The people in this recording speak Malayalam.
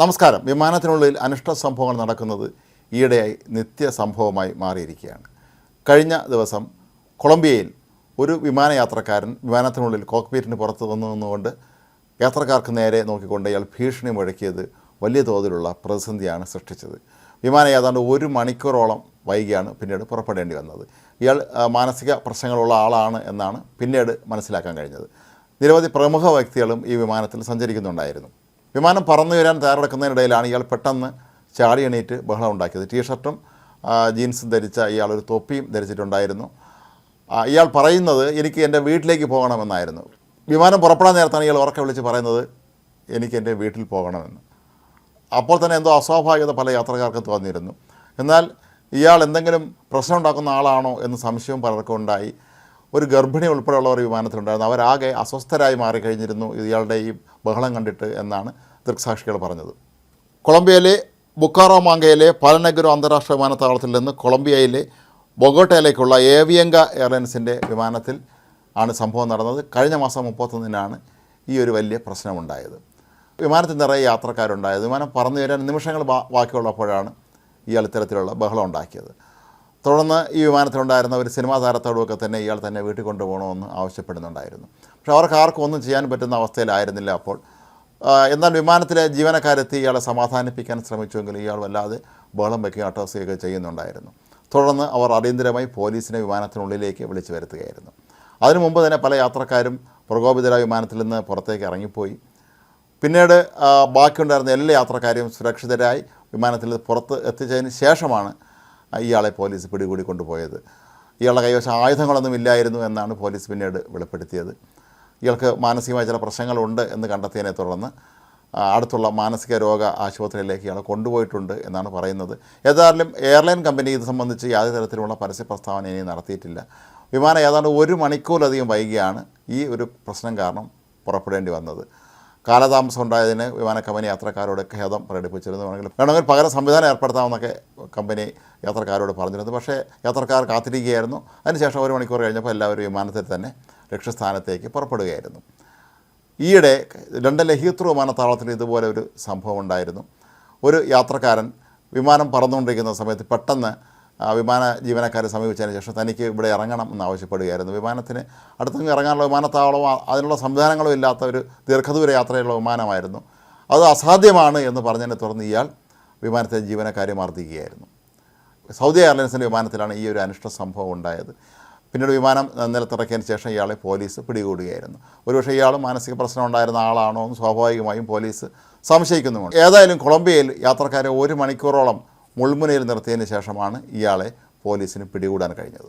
നമസ്കാരം. വിമാനത്തിനുള്ളിൽ അനിഷ്ട സംഭവങ്ങൾ നടക്കുന്നത് ഈയിടെയായി നിത്യ സംഭവമായി മാറിയിരിക്കുകയാണ്. കഴിഞ്ഞ ദിവസം കൊളംബിയയിൽ ഒരു വിമാനയാത്രക്കാരൻ വിമാനത്തിനുള്ളിൽ കോക്ക്പീറ്റിന് പുറത്ത് വന്നു നിന്നുകൊണ്ട് യാത്രക്കാർക്ക് നേരെ നോക്കിക്കൊണ്ട് ഇയാൾ ഭീഷണി മുഴക്കിയത് വലിയ തോതിലുള്ള പ്രതിസന്ധിയാണ് സൃഷ്ടിച്ചത്. വിമാനം ഏതാണ്ട് ഒരു മണിക്കൂറോളം വൈകിയാണ് പിന്നീട് പുറപ്പെടേണ്ടി വന്നത്. ഇയാൾ മാനസിക പ്രശ്നങ്ങളുള്ള ആളാണ് എന്നാണ് പിന്നീട് മനസ്സിലാക്കാൻ കഴിഞ്ഞത്. നിരവധി പ്രമുഖ വ്യക്തികളും ഈ വിമാനത്തിൽ സഞ്ചരിക്കുന്നുണ്ടായിരുന്നു. വിമാനം പറന്നു വരാൻ തയ്യാറെടുക്കുന്നതിനിടയിലാണ് ഇയാൾ പെട്ടെന്ന് ചാടി എണീറ്റ് ബഹളം ഉണ്ടാക്കിയത്. ടീഷർട്ടും ജീൻസും ധരിച്ച ഇയാൾ ഒരു തൊപ്പിയും ധരിച്ചിട്ടുണ്ടായിരുന്നു. ഇയാൾ പറയുന്നത് എനിക്ക് എന്റെ വീട്ടിലേക്ക് പോകണമെന്നായിരുന്നു. വിമാനം പുറപ്പെടാൻ നേരത്താണ് ഇയാൾ ഉറക്കെ വിളിച്ച് പറയുന്നത് എനിക്ക് എന്റെ വീട്ടിൽ പോകണമെന്ന്. അപ്പോൾ തന്നെ എന്തോ അസ്വാഭാവികത പല യാത്രക്കാർക്കും തോന്നിയിരുന്നു. എന്നാൽ ഇയാൾ എന്തെങ്കിലും പ്രശ്നം ഉണ്ടാക്കുന്ന ആളാണോ എന്ന് സംശയവും പലർക്കും ഉണ്ടായി. ഒരു ഗർഭിണി ഉൾപ്പെടെയുള്ളവർ വിമാനത്തിലുണ്ടായിരുന്നു. അവരാകെ അസ്വസ്ഥരായി മാറിക്കഴിഞ്ഞിരുന്നു. ഇയാളുടെ ഈ ബഹളം കണ്ടിട്ട് എന്നാണ് ദൃക്സാക്ഷികൾ പറഞ്ഞത്. കൊളംബിയയിലെ ബുക്കാറോ മാങ്കയിലെ പാലനഗുരു അന്താരാഷ്ട്ര വിമാനത്താവളത്തിൽ നിന്ന് കൊളംബിയയിലെ ബൊഗോട്ടയിലേക്കുള്ള ഏവിയങ്ക എയർലൈൻസിന്റെ വിമാനത്തിൽ ആണ് സംഭവം നടന്നത്. കഴിഞ്ഞ മാസം മുപ്പത്തൊന്നിനാണ് ഈ ഒരു വലിയ പ്രശ്നമുണ്ടായത്. വിമാനത്തിൽ നിറയെ യാത്രക്കാരുണ്ടായത്. വിമാനം പറന്നു വരാൻ നിമിഷങ്ങൾ ബാക്കിയുള്ളപ്പോഴാണ് ഇയാൾ ഇത്തരത്തിലുള്ള ബഹളം ഉണ്ടാക്കിയത്. തുടർന്ന് ഈ വിമാനത്തിലുണ്ടായിരുന്ന ഒരു സിനിമാ താരത്തോടുമൊക്കെ തന്നെ ഇയാൾ തന്നെ വീട്ടിൽ കൊണ്ടുപോകണമെന്ന് ആവശ്യപ്പെടുന്നുണ്ടായിരുന്നു. പക്ഷേ അവർക്ക് ആർക്കും ഒന്നും ചെയ്യാൻ പറ്റുന്ന അവസ്ഥയിലായിരുന്നില്ല അപ്പോൾ. എന്നാൽ വിമാനത്തിലെ ജീവനക്കാരെത്തി ഇയാളെ സമാധാനിപ്പിക്കാൻ ശ്രമിച്ചുവെങ്കിലും ഇയാൾ വല്ലാതെ ബഹളം വയ്ക്കുകയും അട്ടഹസിക്കുകയൊക്കെ ചെയ്യുന്നുണ്ടായിരുന്നു. തുടർന്ന് അവർ അടിയന്തരമായി പോലീസിനെ വിമാനത്തിനുള്ളിലേക്ക് വിളിച്ചു വരുത്തുകയായിരുന്നു. അതിനു മുമ്പ് തന്നെ പല യാത്രക്കാരും പ്രകോപിതരായ വിമാനത്തിൽ നിന്ന് പുറത്തേക്ക് ഇറങ്ങിപ്പോയി. പിന്നീട് ബാക്കിയുണ്ടായിരുന്ന എല്ലാ യാത്രക്കാരെയും സുരക്ഷിതരായി വിമാനത്തിൽ പുറത്ത് എത്തിച്ചതിന് ശേഷമാണ് ഇയാളെ പോലീസ് പിടികൂടി കൊണ്ടുപോയത്. ഇയാളുടെ കൈവശം ആയുധങ്ങളൊന്നും ഇല്ലായിരുന്നു എന്നാണ് പോലീസ് പിന്നീട് വെളിപ്പെടുത്തിയത്. ഇയാൾക്ക് മാനസികമായ ചില പ്രശ്നങ്ങളുണ്ട് എന്ന് കണ്ടെത്തിയതിനെ തുടർന്ന് അടുത്തുള്ള മാനസിക രോഗ ആശുപത്രിയിലേക്ക് ഇയാളെ കൊണ്ടുപോയിട്ടുണ്ട് എന്നാണ് പറയുന്നത്. ഏതായാലും എയർലൈൻ കമ്പനി ഇത് സംബന്ധിച്ച് യാതൊരു തരത്തിലുള്ള പരസ്യ പ്രസ്താവന ഇനി നടത്തിയിട്ടില്ല. വിമാനം ഏതാണ്ട് ഒരു മണിക്കൂറിലധികം വൈകിയാണ് ഈ ഒരു പ്രശ്നം കാരണം പുറപ്പെടേണ്ടി വന്നത്. കാലതാമസം ഉണ്ടായതിന് വിമാന കമ്പനി യാത്രക്കാരോട് ഖേദം പ്രകടിപ്പിച്ചിരുന്നു. വേണമെങ്കിൽ വേണമെങ്കിൽ പകരം സംവിധാനം ഏർപ്പെടുത്താമെന്നൊക്കെ കമ്പനി യാത്രക്കാരോട് പറഞ്ഞിരുന്നു. പക്ഷേ യാത്രക്കാർ കാത്തിരിക്കുകയായിരുന്നു. അതിനുശേഷം ഒരു മണിക്കൂർ കഴിഞ്ഞപ്പോൾ എല്ലാവരും വിമാനത്തിൽ തന്നെ ലക്ഷ്യസ്ഥാനത്തേക്ക് പുറപ്പെടുകയായിരുന്നു. ഈയിടെ ലണ്ടനിലെ ഹീത്രൂ വിമാനത്താവളത്തിൽ ഇതുപോലെ ഒരു സംഭവം ഉണ്ടായിരുന്നു. ഒരു യാത്രക്കാരൻ വിമാനം പറന്നുകൊണ്ടിരിക്കുന്ന സമയത്ത് പെട്ടെന്ന് വിമാന ജീവനക്കാരെ സമീപിച്ചതിന് ശേഷം തനിക്ക് ഇവിടെ ഇറങ്ങണം എന്ന് ആവശ്യപ്പെടുകയായിരുന്നു. വിമാനത്തിന് അടുത്തെങ്കിൽ ഇറങ്ങാനുള്ള വിമാനത്താവളവും അതിനുള്ള സംവിധാനങ്ങളും ഇല്ലാത്ത ഒരു ദീർഘദൂര യാത്രയുള്ള വിമാനമായിരുന്നു. അത് അസാധ്യമാണ് എന്ന് പറഞ്ഞതിനെ തുടർന്ന് ഇയാൾ വിമാനത്തെ ജീവനക്കാരെ മർദ്ദിക്കുകയായിരുന്നു. സൗദി എയർലൈൻസിന്റെ വിമാനത്തിലാണ് ഈ ഒരു അനിഷ്ട സംഭവം ഉണ്ടായത്. പിന്നീട് വിമാനം നിലത്തിറക്കിയതിന് ശേഷം ഇയാളെ പോലീസ് പിടികൂടുകയായിരുന്നു. ഒരുപക്ഷെ ഇയാൾ മാനസിക പ്രശ്നം ഉണ്ടായിരുന്ന ആളാണോ എന്ന് സ്വാഭാവികമായും പോലീസ് സംശയിക്കുന്നുമുണ്ട്. ഏതായാലും കൊളംബിയയിൽ യാത്രക്കാരെ ഒരു മണിക്കൂറോളം മുൾമുനയിൽ നിർത്തിയതിന് ശേഷമാണ് ഇയാളെ പോലീസിന് പിടികൂടാൻ കഴിഞ്ഞത്.